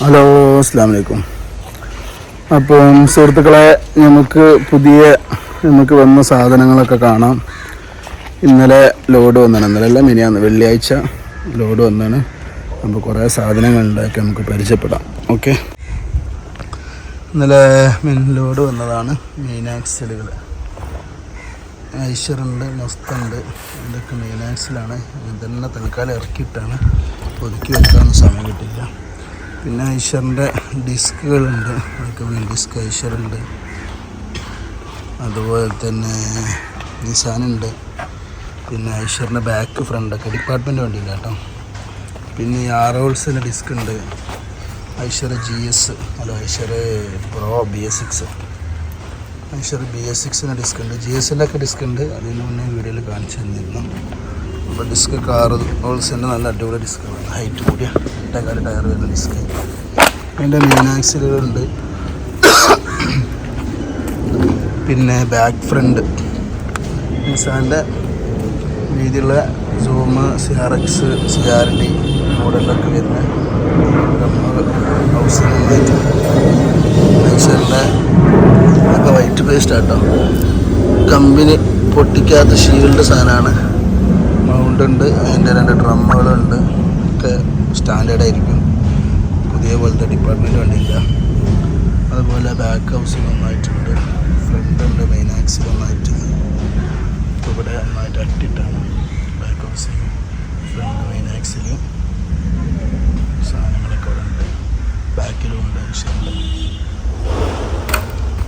Hello അസ്സാം വലൈക്കും അപ്പം സുഹൃത്തുക്കളെ നമുക്ക് പുതിയ നമുക്ക് വന്ന സാധനങ്ങളൊക്കെ കാണാം. ഇന്നലെ ലോഡ് വന്നാണ്. ഇന്നലെ അല്ല മിനിയാന്ന് വെള്ളിയാഴ്ച ലോഡ് വന്നാണ്. അപ്പോൾ കുറേ സാധനങ്ങളുണ്ടാക്കി നമുക്ക് പരിചയപ്പെടാം. ഓക്കെ? ഇന്നലെ മിൻ ലോഡ് വന്നതാണ് മീനാക്സലുകൾ ഐശ്വറുണ്ട് മസ്തുണ്ട്. ഇതൊക്കെ മീനാക്സിലാണ് ഇതെല്ലാം തൽക്കാലം ഇറക്കിയിട്ടാണ്. ഒതുക്കി വെക്കാനൊന്നും സമയം കിട്ടില്ല പിന്നെ ഐശ്വറിന്റെ ഡിസ്കുകളുണ്ട്. അതൊക്കെ ഡിസ്ക് ഐശ്വറുണ്ട് അതുപോലെ തന്നെ നിസാനുണ്ട്. പിന്നെ ഐശ്വറിന്റെ ബാക്ക് ഫ്രണ്ടൊക്കെ ഡിപ്പാർട്ട്മെന്റ് വണ്ടിയില്ല കേട്ടോ. പിന്നെ ഈ ആറോൾസിന്റെ ഡിസ്ക് ഉണ്ട് ഐശ്വർ ജി എസ് അല്ല Eicher pro B S six Eicher B S സിക്സിന്റെ ഡിസ്ക് ഉണ്ട് ജി എസ് ഒക്കെ ഡിസ്ക് ഉണ്ട് അതിന് മുന്നേ വീഡിയോയിൽ കാണിച്ചു തന്നിരുന്നു. അപ്പോൾ ഡിസ്ക് കാർ ഓൾസിന്റെ നല്ല അടിപൊളി ഡിസ്കുകളാണ് ഹൈറ്റ് കൂടിയ എട്ടേക്കാൽ ടയർ വരുന്ന ഡിസ്ക് അതിന്റെ മെയിൻ ആക്സിലുകളുണ്ട് പിന്നെ ബാക്ക് ഫ്രണ്ട് നിസാന്റെ രീതിയിലുള്ള zoom C R X C R D മോഡലൊക്കെ വരുന്ന ഹൗസിന്റെ ഒക്കെ വൈറ്റ് പേസ്റ്റ് ആട്ടോ. കമ്പനി പൊട്ടിക്കാത്ത ഷീൽഡ് സാധനമാണ്. ഉണ്ട്. അതിന്റെ രണ്ട് ഡ്രമ്മുകളുണ്ട്. ഒക്കെ സ്റ്റാൻഡേർഡ് ആയിരിക്കും. പുതിയ പോലത്തെ ഡിപ്പാർട്ട്മെന്റ് വണ്ടിയില്ല അതുപോലെ ബാക്ക് ഹൗസ് നന്നായിട്ടുണ്ട്. ഫ്രണ്ട് ഉണ്ട് മെയിൻ ആക്സിൽ ഒന്നായിട്ട് ഇപ്പോൾ ഇവിടെ ഒന്നായിട്ട് അട്ടിട്ടാണ് back house front main axle സാധനങ്ങളൊക്കെ ഇവിടെ ഉണ്ട്. ബാക്കിലും ഉണ്ട്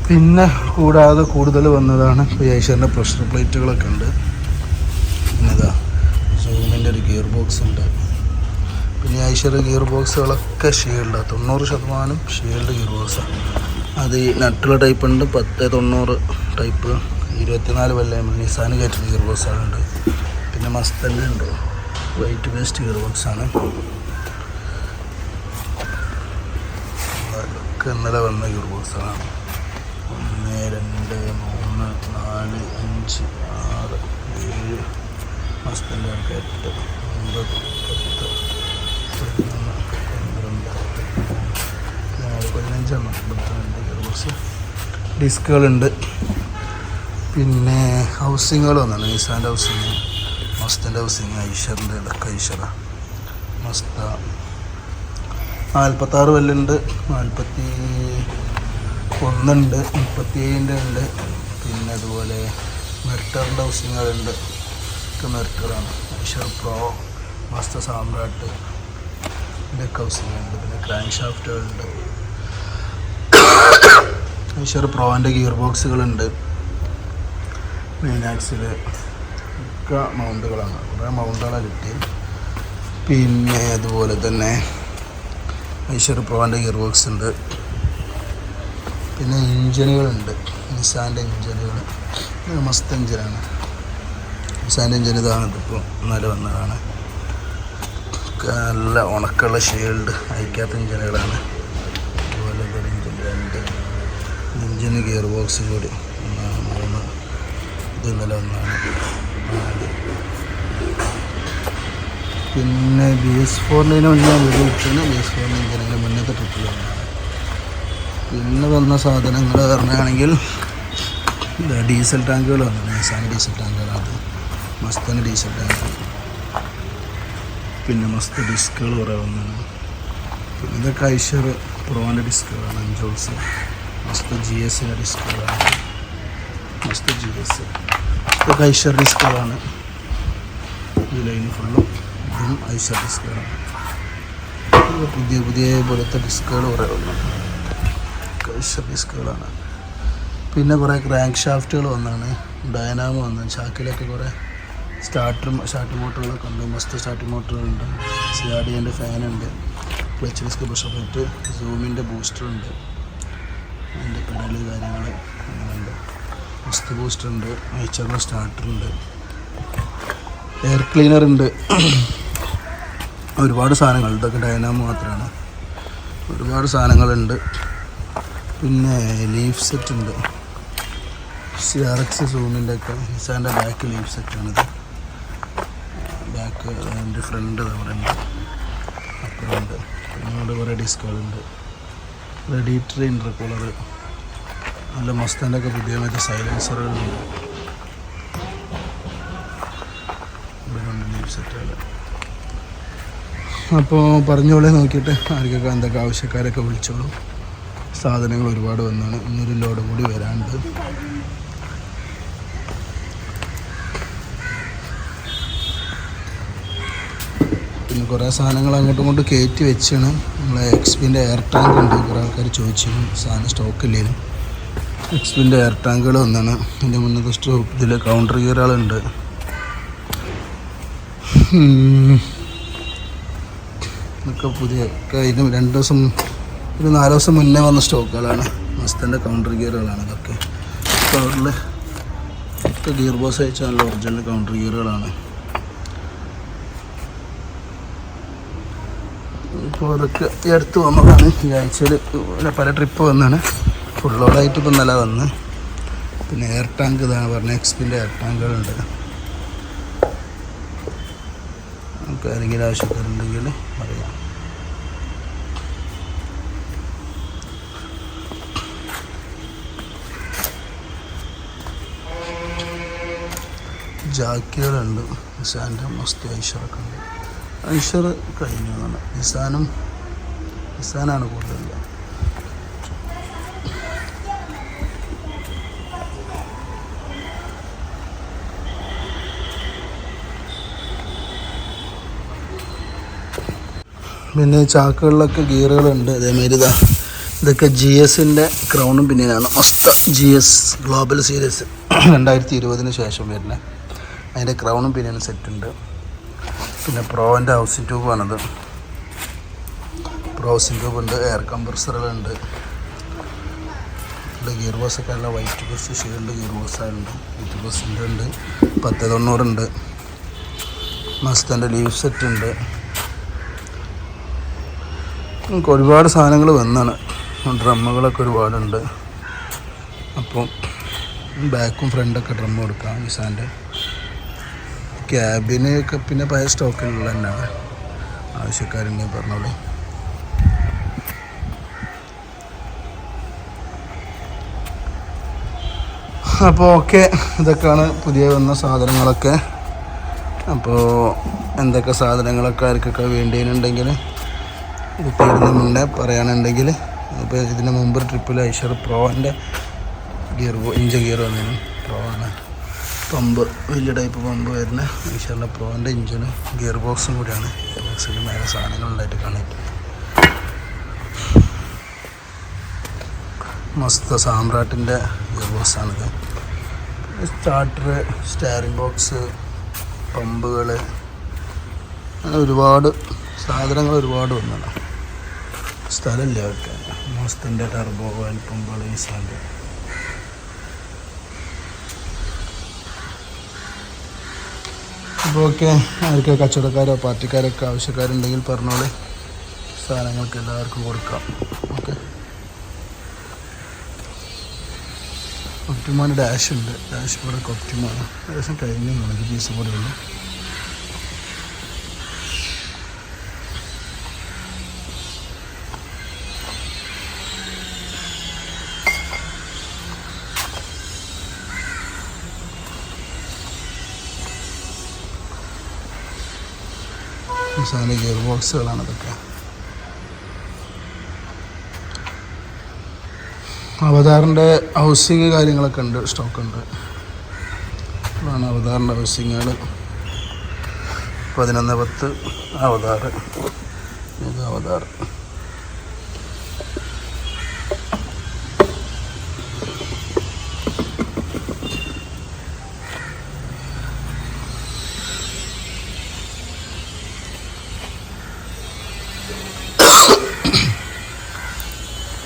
പിന്നെ കൂടാതെ കൂടുതൽ വന്നതാണ് ഏഷ്യന്റെ പ്രഷർ പ്ലേറ്റുകളൊക്കെ ഉണ്ട്. ഗിയർ ബോക്സ് ഉണ്ട്. പിന്നെ ഐശ്വര്യ ഗിയർ ബോക്സുകളൊക്കെ ഷീൽഡാണ് തൊണ്ണൂറ് ശതമാനം ഷീൽഡ് ഗിയർ ബോക്സാണ് അത് ഈ നട്ടുള്ള ടൈപ്പ് ഉണ്ട്. പത്ത് തൊണ്ണൂറ് ടൈപ്പ് ഇരുപത്തിനാല് വല്ല നിസാന് കയറ്റുന്ന ഗിയർ ബോക്സുകളുണ്ട് പിന്നെ മസ്തന്റെ ഉണ്ട്? വൈറ്റ് വേസ്റ്റ് ഗിയർ ബോക്സാണ് അതൊക്കെ ഇന്നലെ വന്ന ഗിയർ ബോക്സാണ് ഒന്ന് രണ്ട് മൂന്ന് നാല് അഞ്ച് ആറ് മസ്തന്റെ ഒക്കെ എട്ട് ഒമ്പത് പത്ത് പതിനൊന്ന് പന്ത്രണ്ട് പതിനാല് പതിനഞ്ചെണ്ണം പന്ത്രണ്ട് കുറച്ച് ഡിസ്കുകളുണ്ട് പിന്നെ ഹൗസിങ്ങുകൾ വന്നാണ്. നിസാന്റെ ഹൗസിങ് മസ്തന്റെ ഹൗസിങ് ഐഷറിന്റെ ഇടയ്ക്ക് ഐഷറ മസ്ത. നാൽപ്പത്താറ് വല്ലുണ്ട് നാൽപ്പത്തി ഒന്നുണ്ട്. മുപ്പത്തി ഏഴിന്റെ ഉണ്ട്. പിന്നെ അതുപോലെ മെർട്ടറിന്റെ ഹൗസിങ്ങുകളുണ്ട്. ഒക്കെ മെർട്ടറാണ് Eicher pro Mazda Samrat housing ഉണ്ട് പിന്നെ ക്രാങ്ക് ഷാഫ്റ്റുകളുണ്ട്. ഐഷർ പ്രോന്റെ ഗിയർ ബോക്സുകളുണ്ട് മെയിനാക്സിൽ ഒക്കെ മൗണ്ടുകളാണ്. കുറേ മൗണ്ടുകളാണ് കിട്ടി പിന്നെ അതുപോലെ തന്നെ ഐഷർ പ്രോന്റെ ഗിയർ ബോക്സ് ഉണ്ട് പിന്നെ എഞ്ചിനുകളുണ്ട്. നിസാന്റെ എഞ്ചിനുകൾ. മസ്ത് എഞ്ചിനാണ്. നിസാന്റെ എഞ്ചിൻ ഇപ്പോൾ ഇന്നലെ വന്നതാണ്. നല്ല ഉണക്കുള്ള ഷീൽഡ് അയക്കാത്ത എഞ്ചിനുകളാണ്. അതുപോലെ ഒരു രണ്ട് എഞ്ചിന് ഗിയർ ബോക്സ് കൂടി മൂന്ന്. ഇത് ഇന്നലെ ഒന്നാണ് നാല്. പിന്നെ ബി എസ് ഫോറിന്റെ മുന്നേ വീഡിയോ ഇട്ടാണ് ബി എസ് ഫോറിന്റെ എഞ്ചിനിന്റെ മുന്നത്തെ ട്രിപ്പിൽ വന്നതാണ്. പിന്നെ വന്ന സാധനങ്ങൾ പറഞ്ഞാണെങ്കിൽ ഡീസൽ ടാങ്കുകൾ വന്നു നിസാൻ ഡീസൽ ടാങ്കുകളത് മസ്തന് ടീഷർട്ടാണ്. പിന്നെ മസ്ത് ഡിസ്കുകൾ കുറേ വന്നാണ്. പിന്നെ ഇതൊക്കെ ഐഷർ പ്രോന്റെ ഡിസ്കുകളാണ് അഞ്ചോൾസ്. മസ്ത് ജി എസിന്റെ ഡിസ്കുകളാണ്. മസ്ത് ജി എസ് ഇതൊക്കെ ഐഷർ ഡിസ്കുകളാണ്. ഈ ലൈൻ ഫുള്ളും ഇതും ഐഷർ ഡിസ്കുകളാണ്. പുതിയ പുതിയ പോലത്തെ ഡിസ്കുകൾ കുറേ വന്നു ഐഷർ ഡിസ്കുകളാണ്. പിന്നെ കുറേ ക്രാങ്ക് ഷാഫ്റ്റുകൾ വന്നാണ്. ഡയനാമോ വന്നു ചാക്കിലൊക്കെ കുറേ സ്റ്റാർട്ടർ സ്റ്റാർട്ടർ മോട്ടറുകളൊക്കെ ഉണ്ട്. മസ്റ്റ് സ്റ്റാർട്ടർ മോട്ടറുകളുണ്ട്. സി ആർ ഡി എന്റെ ഫാനുണ്ട്. ക്ലച്ച് ഡിസ്ക് പ്രഷർ പ്ലേറ്റ് സൂമിന്റെ ബൂസ്റ്ററുണ്ട്. അതിന്റെ പെഡൽ കാര്യങ്ങൾ അങ്ങനെയുണ്ട്. മസ്റ്റ് ബൂസ്റ്റർ ഉണ്ട് ഐച്ചറിന്റെ സ്റ്റാർട്ടറുണ്ട്. എയർ ക്ലീനർ ഉണ്ട് ഒരുപാട് സാധനങ്ങൾ. ഇതൊക്കെ ഡൈനാമോ മാത്രമാണ് ഒരുപാട് സാധനങ്ങളുണ്ട്. പിന്നെ ലീഫ് സെറ്റ് ഉണ്ട്. സി ആർ എക്സ് സൂമിന്റെ ഒക്കെ നിസാന്റെ ബാക്ക് ലീഫ് സെറ്റാണിത്. ബാക്ക് അതിന്റെ ഫ്രണ്ട് നമ്മുടെ ഉണ്ട്. അപ്പുറമുണ്ട് പിന്നെ അങ്ങോട്ട് കുറേ ഡിസ്കുകളുണ്ട് റെഡിറ്റർ ഇന്റർകൂളർ നല്ല മസ്താന്റെ ഒക്കെ പുതിയ മറ്റേ സൈലൻസറുകളുണ്ട് അപ്പോൾ പറഞ്ഞോളെ നോക്കിയിട്ട് ആർക്കൊക്കെ എന്തൊക്കെ ആവശ്യക്കാരൊക്കെ വിളിച്ചോളൂ. സാധനങ്ങൾ ഒരുപാട് വന്നാണ്. ഇന്നൊരു ലോഡ് കൂടി വരാനുണ്ട്. കുറേ സാധനങ്ങൾ അങ്ങോട്ടും ഇങ്ങോട്ടും കയറ്റി വെച്ചാണ് നമ്മളെ എക്സ്പിന്റെ എയർ ടാങ്ക് ഉണ്ട്. കുറേ ആൾക്കാർ ചോദിച്ചിരുന്നു സാധനം സ്റ്റോക്ക് ഇല്ലേനും എക്സ്പിന്റെ എയർ ടാങ്കുകൾ വന്നാണ്. അതിന്റെ മുന്നത്തെ സ്റ്റോക്ക് ഇതിൽ കൗണ്ടർ ഗിയറുകളുണ്ട് ഇതൊക്കെ പുതിയ കഴിഞ്ഞ രണ്ട് ദിവസം ഒരു നാല് ദിവസം മുന്നേ വന്ന സ്റ്റോക്കുകളാണ് മസ്തന്റെ കൗണ്ടർ ഗിയറുകളാണ് ഇതൊക്കെ. കവറിൽ ഒക്കെ ഗിയർ ബോസ് അയച്ച ഒറിജിനൽ കൗണ്ടർ ഗിയറുകളാണ് ഇപ്പോൾ അതൊക്കെ ഈ അടുത്ത് വന്നതാണ്. ഈ ആഴ്ചയിൽ പല ട്രിപ്പ് വന്നാണ്. ഫുൾ ലോഡായിട്ട് ഇപ്പം നല്ല വന്ന്. പിന്നെ എയർ ടാങ്ക് ഇതാണ് പറഞ്ഞ എക്സ്പിന്റെ എയർ ടാങ്കുകളുണ്ട് നമുക്ക് ആരെങ്കിലും ആവശ്യക്കാരുണ്ടെങ്കിൽ പറയാം. ജാക്കികളുണ്ട്. സാൻഡ് മസ്തി ഐഷറൊക്കെ ഉണ്ട്. ഐഷർ കഴിഞ്ഞു എന്നാണ്. നിസാനും നിസാനാണ് കൂടുതൽ പിന്നെ ചാക്കുകളിലൊക്കെ ഗിയറുകളുണ്ട്. അതേമാതിരി ഇതാ ഇതൊക്കെ ജി എസിന്റെ ക്രൗണും പിന്നിലാണ്. മസ്ത ജി എസ് ഗ്ലോബൽ സീരീസ് രണ്ടായിരത്തി ഇരുപതിന് ശേഷം വരുന്നത്. അതിന്റെ ക്രൗണും പിന്നിനും സെറ്റുണ്ട് പിന്നെ പ്രോവിന്റെ ഹൗസിംഗ് ട്യൂബാണത് പ്രോ ഹൗസിംഗ് ട്യൂബ് ഉണ്ട് എയർ കംപ്രസറുകളുണ്ട് ഇവിടെ ഗിയർ ബോസൊക്കെ നല്ല വൈറ്റ് ബസ് ഷീൽഡ് ഗിയർ ബോസായുണ്ട് വൈറ്റ് ബസ്സിന്റെ ഉണ്ട്. പത്ത് തൊണ്ണൂറുണ്ട് മസ്തന്റെ ലീവ് സെറ്റ് ഉണ്ട്. നമുക്ക് ഒരുപാട് സാധനങ്ങൾ വന്നാണ്. ഡ്രമ്മുകളൊക്കെ ഒരുപാടുണ്ട്. അപ്പം ബാക്കും ഫ്രണ്ടൊക്കെ ഡ്രം കൊടുക്കാം നിസാന്റെ ക്യാബിന് ഒക്കെ പിന്നെ പഴയ സ്റ്റോക്കിലുള്ള തന്നെയാണ്. ആവശ്യക്കാരുണ്ടെങ്കിൽ പറഞ്ഞോളൂ. അപ്പോൾ ഓക്കെ ഇതൊക്കെയാണ് പുതിയ വന്ന സാധനങ്ങളൊക്കെ. അപ്പോൾ എന്തൊക്കെ സാധനങ്ങളൊക്കെ ആർക്കൊക്കെ വേണ്ടിയിട്ടുണ്ടെങ്കിൽ ഇത് മുന്നേ പറയുകയാണെന്നുണ്ടെങ്കിൽ ഇപ്പോൾ ഇതിന് മുമ്പ് ട്രിപ്പിൽ ഐഷർ പ്രോന്റെ ഗിയർ ഇഞ്ചൻ ഗിയർ വന്നതിന് പ്രോ ആണ്. പമ്പ് വലിയ ടൈപ്പ് പമ്പ് വരുന്ന ഐഷറിന്റെ പ്രോന്റെ എഞ്ചിനും ഗിയർ ബോക്സും കൂടിയാണ്. ഗിയർ ബോക്സിൽ മേലെ സാധനങ്ങളുണ്ടായിട്ട് കണക്ട് മസ്ത സാമ്രാട്ടിന്റെ ഗിയർ ബോക്സാണിത് സ്റ്റാർട്ടർ സ്റ്റാറിംഗ് ബോക്സ് പമ്പുകൾ അങ്ങനെ ഒരുപാട് സാധനങ്ങൾ ഒരുപാട് വന്നതാണ്. സ്ഥലമില്ല വെക്കാൻ മോസ്തിന്റെ ടർബോ ഓയിൽ പമ്പുകൾ ഈ അപ്പോൾ ഓക്കെ ആർക്ക് കച്ചവടക്കാരോ പാർട്ടിക്കാരൊക്കെ ആവശ്യക്കാരുണ്ടെങ്കിൽ പറഞ്ഞോളെ. സാധനങ്ങൾക്ക് എല്ലാവർക്കും കൊടുക്കാം. ഓക്കെ. ഒപ്റ്റിമാന്റെ ഡാഷ് ഉണ്ട്. ഡാഷ് ബോർഡൊക്കെ ഒപ്റ്റിമാണ്. ഏകദേശം കഴിഞ്ഞു നമുക്ക് പീസ് ഉള്ളൂ. സാധനം ഗിയർ ബോക്സുകളാണ് ഇതൊക്കെ. അവതാറിന്റെ ഹൗസിങ് കാര്യങ്ങളൊക്കെ ഉണ്ട് സ്റ്റോക്ക് ഉണ്ട് അതാണ് അവതാറിന്റെ ഹൗസിങ്ങുകൾ പതിനൊന്ന് പത്ത് അവതാർ ഇത് അവതാർ